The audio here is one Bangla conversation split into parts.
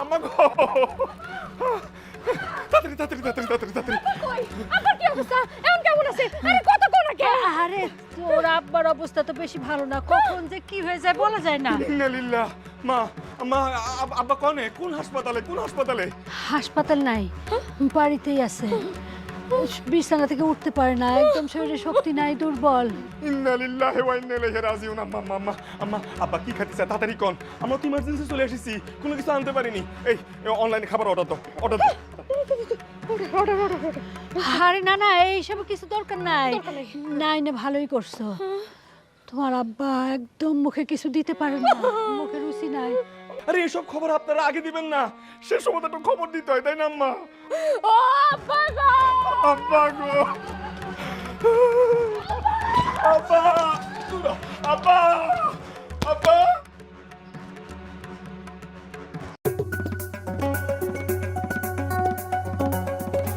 আম্মা গো! তাড়াতাড়ি তাড়াতাড়ি তাড়াতাড়ি তাড়াতাড়ি তাড়াতাড়ি। কই? কি অবস্থা? এখন কেমন আছে? আরে কত কোন কে আরে তোর আব্বার অবস্থা তো বেশি ভালো না। কখন যে কি হয়ে যায় বলা যায় না। ইন্না মা মা আব্বা কনে? কোন হাসপাতালে? কোন হাসপাতালে? হাসপাতাল নাই বাড়িতেই আছে। বিছানা থেকে উঠতে পারে না একদম শরীরে শক্তি নাই দুর্বল। ইন্না লিল্লাহি ওয়া ইন্না ইলাইহি রাজিউন। আম্মা আম্মা আম্মা আব্বা কি খাইতেছে? তাড়াতাড়ি কোন। আমরা তো ইমার্জেন্সি চলে এসেছি কোনো কিছু আনতে পারিনি। এই অনলাইনে খাবার অর্ডার দাও অর্ডার দাও। আরে না না এইসব কিছু দরকার নাই। নাই। না ভালোই করছ। তোমার আব্বা একদম মুখে কিছু দিতে পারে না মুখে রুচি নাই। আরে এসব খবর আপনারা আগে দিবেন না। সে সময় তো একটা খবর দিতে হয় তাই না আম্মা? ও আব্বা গো আব্বা গো আব্বা আব্বা আব্বা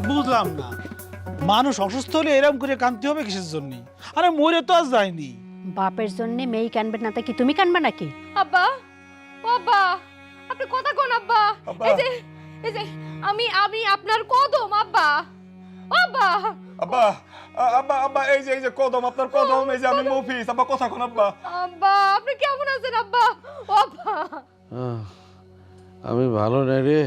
বুঝলাম না। মানুষ অসুস্থ হলে এরকম করে কাঁদতে হবে কিসের জন্য? আরে মরে তো আজ যায়নি। বাপের জন্য মেয়ে কানবে না তা কি তুমি কানবে নাকি? আব্বা ও আব্বা আপনি কথা কোন আব্বা। এই যে এই যে আমি আমি আপনার আব্বা আব্বা আব্বা আব্বা এই যে এই যে কদম আপনার কদম এই যে আমি মফিস আব্বা কথা কোন আব্বা। আব্বা আপনি কেমন আছেন আব্বা? আব্বা। আমি ভালো নাই রে।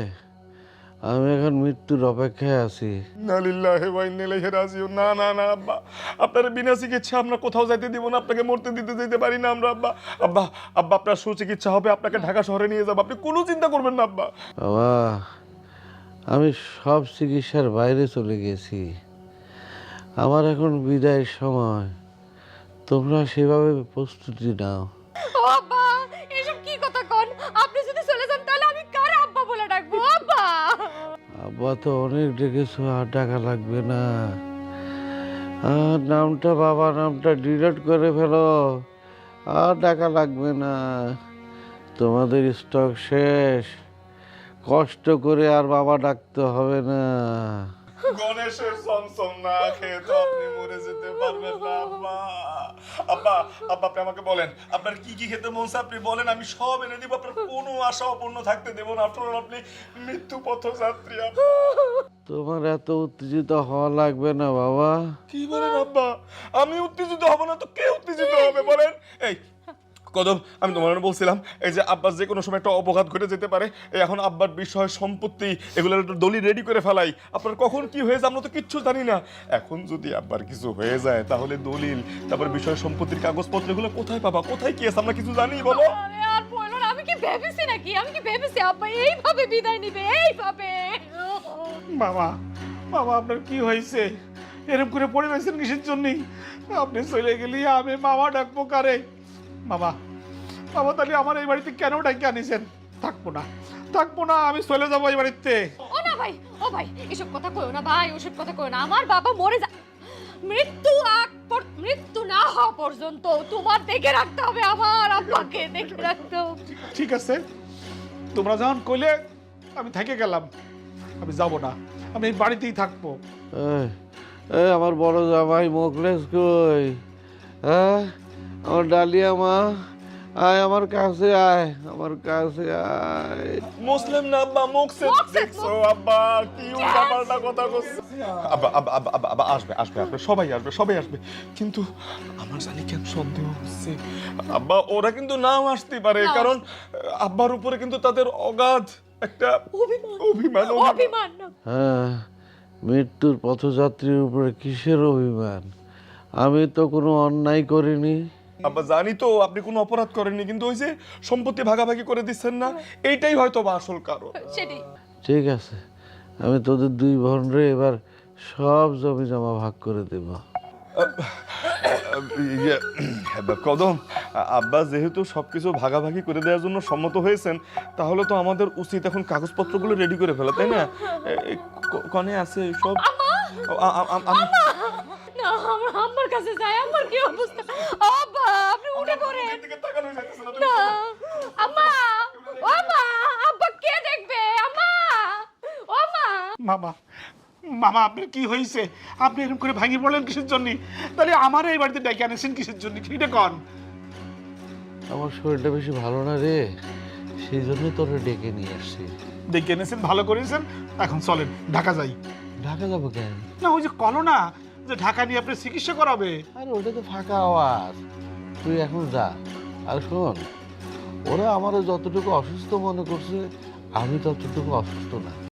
আমি এখন মৃত্যুর অপেক্ষায় আছি। না লিল্লাহি ওয়া ইন্না ইলাইহি রাজিউন। না না না আব্বা। আপনার বিনা চিকিৎসা আমরা কোথাও যাইতে দিব না আপনাকে মরতে দিতে দিতে পারি না আমরা আব্বা। আব্বা আব্বা আপনার সুচিকিৎসা হবে আপনাকে ঢাকা শহরে নিয়ে যাব। আপনি কোনো চিন্তা করবেন না আব্বা। বাবা আমি সব চিকিৎসার বাইরে চলে গেছি। আমার এখন বিদায়ের সময়। তোমরা সেভাবে প্রস্তুতি নাও। এসব কি কথা কোন? আপনি যদি চলে যান তাহলে আমি কারে আব্বা বলে ডাকবো? আব্বা! আব্বা তো অনেক ডেকেছো আর টাকা লাগবে না। আর নামটা বাবা নামটা ডিলিট করে ফেলো। আর টাকা লাগবে না। তোমাদের স্টক শেষ। কষ্ট করে আর বাবা ডাকতে হবে না। গণেশের সমসম না খেয়ে তো আপনি মরে যেতে পারবেন না আব্বা। আব্বা আব্বা আপনি আমাকে বলেন আপনার কি কি খেতে মন চায় আপনি বলেন আমি সব এনে দিব আপনার কোনো আশা অপূর্ণ থাকতে দেব না। আপনার আপনি মৃত্যু পথযাত্রী আব্বা। তোমার এত উত্তেজিত হওয়া লাগবে না বাবা। কি বলেন আব্বা? আমি উত্তেজিত হব না তো কে উত্তেজিত হবে বলেন? এই কদম আমি তোমার বলছিলাম এই যে আব্বার যে কোনো সময় একটা অপঘাত ঘটে যেতে পারে এই এখন আব্বার বিষয় সম্পত্তি এগুলোর একটা দলি রেডি করে ফেলাই। আপনার কখন কি হয়েছে আমরা তো কিচ্ছু জানি না। এখন যদি আব্বার কিছু হয়ে যায় তাহলে দলিল তারপর বিষয় সম্পত্তির কাগজপত্র এগুলো কোথায় পাবা? কোথায় কি আছে? আমরা কিছু জানি বলো। আর বলো না আমি কি ভেবেছি নাকি? আমি কি ভেবেছি আব্বা এইভাবে বিদায় নিবে? এইভাবে? বাবা বাবা আপনার কি হয়েছে? এরকম করে পড়ে রয়েছেন কিসের জন্যই আপনি চলে গেলি আমি মামা ডাকবো কারে? বাবা বাবা তাহলে আমার এই বাড়িতে কেন ডাকি আনিছেন? থাকব না থাকব না আমি চলে যাব এই বাড়িতে। ও না ভাই ও ভাই এসব কথা কইও না ভাই ওসব কথা কইও না। আমার বাবা মরে যা মৃত্যু আগ পর- মৃত্যু না হওয়া পর্যন্ত তোমার দেখে রাখতে হবে আমার আব্বাকে দেখে রাখতে হবে। ঠিক আছে তোমরা যখন কইলে আমি থেকে গেলাম। আমি যাব না আমি এই বাড়িতেই থাকব। এই, এই আমার বড় জামাই মোকলেস কই? হ্যাঁ? আমার ডালিয়া মা আয় আমার কাছে আয় আমার কাছে আয় মুসলিম না আব্বা মুখছে, দেখছ আব্বা কি উল্টা পাল্টা কথা কইছে আব্বা আব্বা আব্বা আব্বা আসবে আসবে আসবে সবাই আসবে সবাই আসবে কিন্তু আমার জানি কেন সন্দেহ হচ্ছে আব্বা ওরা কিন্তু নাও আসতে পারে কারণ আব্বার উপরে কিন্তু তাদের অগাধ একটা অভিমান। অভিমান অভিমান। অভিমান হ্যাঁ মৃত্যুর পথযাত্রীর উপরে কিসের অভিমান? আমি তো কোনো অন্যায় করিনি। আব্বা জানি তো আপনি কোনো অপরাধ করেননি কিন্তু ওই যে সম্পত্তি ভাগাভাগি করে দিচ্ছেন না এইটাই হয়তো বা আসল কারণ। সেটাই। ঠিক আছে আমি তোদের দুই বোনরে এবার সব জমি জমা ভাগ করে দেব। ইয়ে, কদম আব্বা যেহেতু সবকিছু ভাগাভাগি করে দেওয়ার জন্য সম্মত হয়েছেন তাহলে তো আমাদের উচিত এখন কাগজপত্রগুলো রেডি করে ফেলা তাই না? এ- এ, ক- কনে আছে সব? আ- আ- আ- আমি না আমার আমার কাছে যায় আমার কি অবস্থা আব্বা আপনি উঠে পড়েন দিকে তাকানো যাইতেছে না, তুমি না আম্মা ও মা আব্বা কে দেখবে আম্মা ও মা মামা মামা আপনার কি হয়েছে? আপনি এরকম করে ভাঙি পড়লেন কিসের জন্য? তাহলে আমার এই বাড়িতে ডেকে আনেছেন কিসের জন্য? এটা কন। আমার শরীরটা বেশি ভালো না রে। সেই জন্যই তোরে ডেকে নিয়ে আসছি। ডেকে এনেছেন ভালো করেছেন? এখন চলেন ঢাকা যাই। ঢাকা যাব কেন? না ওই যে কলো না যে ঢাকা নিয়ে আপনি চিকিৎসা করাবে। আরে ওটা তো ফাঁকা আওয়াজ। তুই এখন যা। আর শোন ওরা আমারও যতটুকু অসুস্থ মনে করছে আমি ততটুকু অসুস্থ না।